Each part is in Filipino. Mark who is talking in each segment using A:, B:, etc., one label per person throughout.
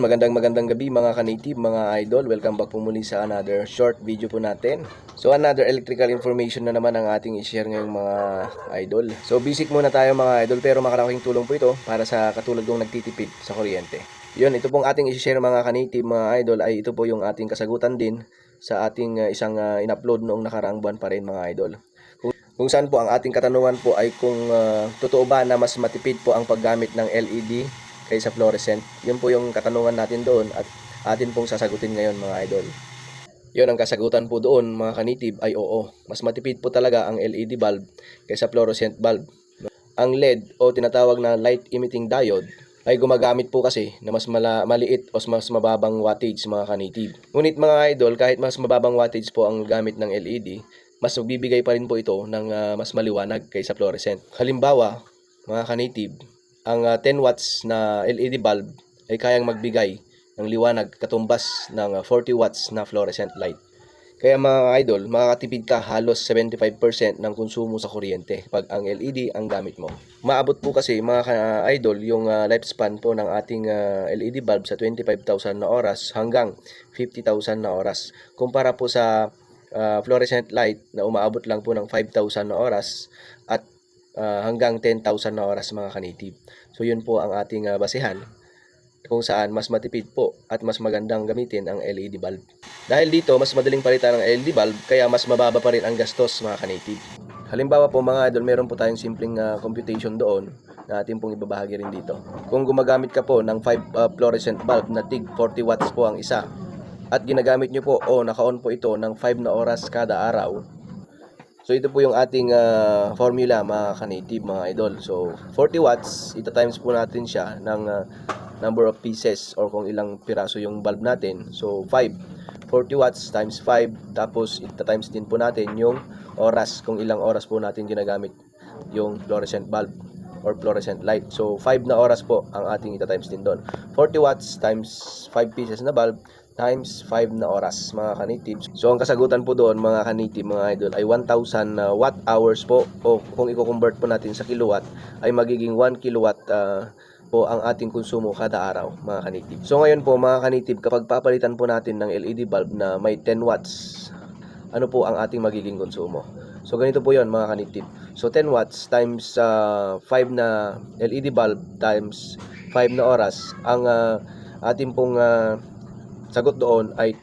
A: Magandang magandang gabi mga ka-native, mga idol. Welcome back po muli sa another short video po natin. So another electrical information na naman ang ating i-share ngayong mga idol. So basic muna tayo mga idol pero makalaking tulong po ito para sa katulad kong nagtitipid sa kuryente. Yun, ito pong ating i-share mga ka-native, mga idol ay ito po yung ating kasagutan din sa ating uh, isang uh, in-upload noong nakaraang buwan pa rin mga idol. Kung, kung saan po ang ating katanungan po ay kung uh, totoo ba na mas matipid po ang paggamit ng LED kaysa fluorescent. Yun po yung katanungan natin doon at atin pong sasagutin ngayon mga idol. Yun ang kasagutan po doon mga kanitib ay oo. Mas matipid po talaga ang LED bulb kaysa fluorescent bulb. Ang LED o tinatawag na light emitting diode ay gumagamit po kasi na mas mala, maliit o mas mababang wattage mga kanitib. Ngunit mga idol, kahit mas mababang wattage po ang gamit ng LED, mas magbibigay pa rin po ito ng uh, mas maliwanag kaysa fluorescent. Halimbawa, mga kanitib, ang uh, 10 watts na LED bulb ay kayang magbigay ng liwanag katumbas ng uh, 40 watts na fluorescent light. Kaya mga idol, makakatipid ka halos 75% ng konsumo sa kuryente pag ang LED ang gamit mo. Maabot po kasi mga ka-idol yung uh, lifespan po ng ating LED bulb sa 25,000 na oras hanggang 50,000 na oras. Kumpara po sa uh, fluorescent light na umaabot lang po ng 5,000 na oras at uh, hanggang 10,000 na oras mga kanitib. So yun po ang ating uh, basehan kung saan mas matipid po at mas magandang gamitin ang LED bulb. Dahil dito, mas madaling palitan ang LED bulb kaya mas mababa pa rin ang gastos mga kanitib. Halimbawa po mga idol, meron po tayong simpleng uh, computation doon na atin pong ibabahagi rin dito. Kung gumagamit ka po ng 5 uh, fluorescent bulb na tig 40 watts po ang isa at ginagamit nyo po o naka-on po ito ng 5 na oras kada araw, So ito po yung ating uh, formula mga ka-native mga idol. So 40 watts, ita times po natin siya ng uh, number of pieces or kung ilang piraso yung bulb natin. So 5. 40 watts times 5 tapos ita times din po natin yung oras kung ilang oras po natin ginagamit yung fluorescent bulb or fluorescent light. So 5 na oras po ang ating ita times din doon. 40 watts times 5 pieces na bulb times 5 na oras mga kanitibs. So ang kasagutan po doon mga kanitib mga idol ay 1000 uh, watt hours po o kung i-convert po natin sa kilowatt ay magiging 1 kilowatt uh, po ang ating konsumo kada araw mga kanitib. So ngayon po mga kanitib kapag papalitan po natin ng LED bulb na may 10 watts ano po ang ating magiging konsumo. So ganito po 'yon mga kanitib. So 10 watts times uh, 5 na LED bulb times 5 na oras ang uh, ating pong uh, sagot doon ay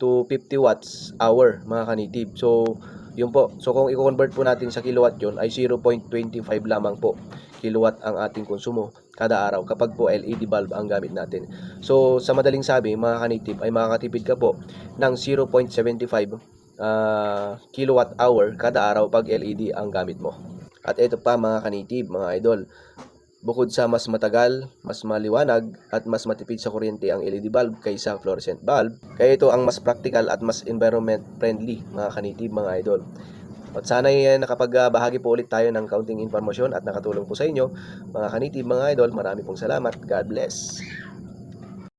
A: 250 watts hour mga kanitib. So, yun po. So, kung i-convert po natin sa kilowatt yon ay 0.25 lamang po kilowatt ang ating konsumo kada araw kapag po LED bulb ang gamit natin. So, sa madaling sabi, mga kanitib, ay makakatipid ka po ng 0.75 uh, kilowatt hour kada araw pag LED ang gamit mo. At ito pa mga kanitib, mga idol, Bukod sa mas matagal, mas maliwanag, at mas matipid sa kuryente ang LED bulb kaysa fluorescent bulb, kaya ito ang mas practical at mas environment friendly mga kanitib mga idol. At sana ay nakapagbahagi po ulit tayo ng kaunting informasyon at nakatulong po sa inyo mga kanitib mga idol. Marami pong salamat. God bless.